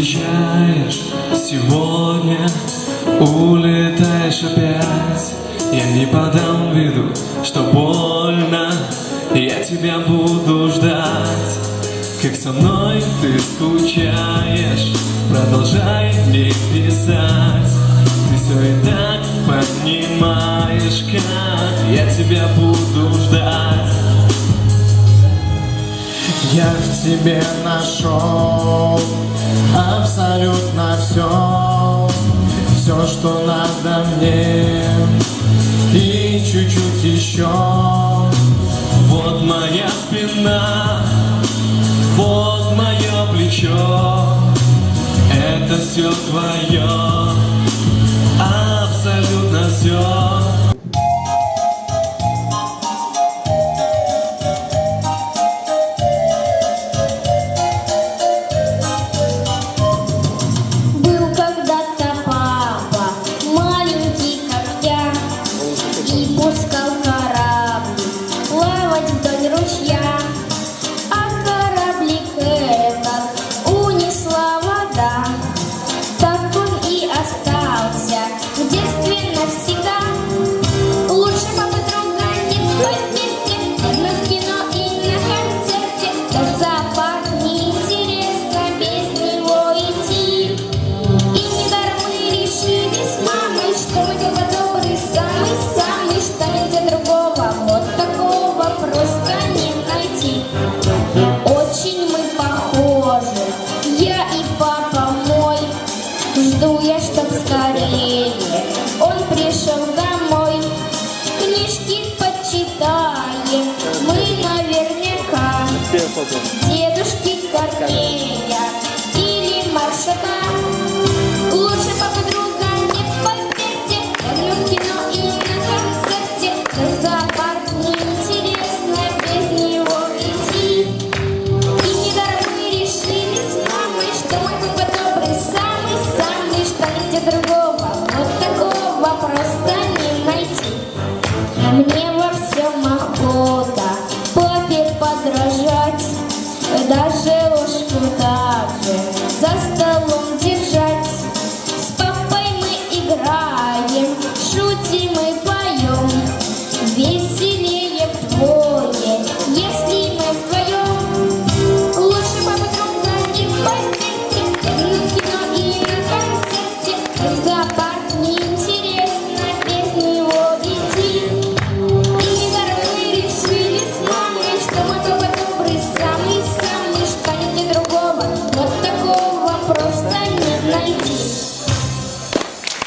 уезжаешь сегодня, улетаешь опять. Я не подам виду, что больно, я тебя буду ждать. Как со мной ты скучаешь, продолжай мне писать. Ты все и так понимаешь, как я тебя буду ждать. Я в тебе нашел абсолютно все, все, что надо мне, и чуть-чуть еще. Вот моя спина, вот мое плечо, это все твое, абсолютно все. погоду. Дедушки Корнея или Маршака. лучше Лучшего подруга не в победе, в кино и на концерте. За парк неинтересно без него идти. И недаром мы решили с мамой, что мой папа добрый самый-самый, что где другого вот такого просто не найти. Мне во всем охота. даже ложку так же.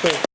Thank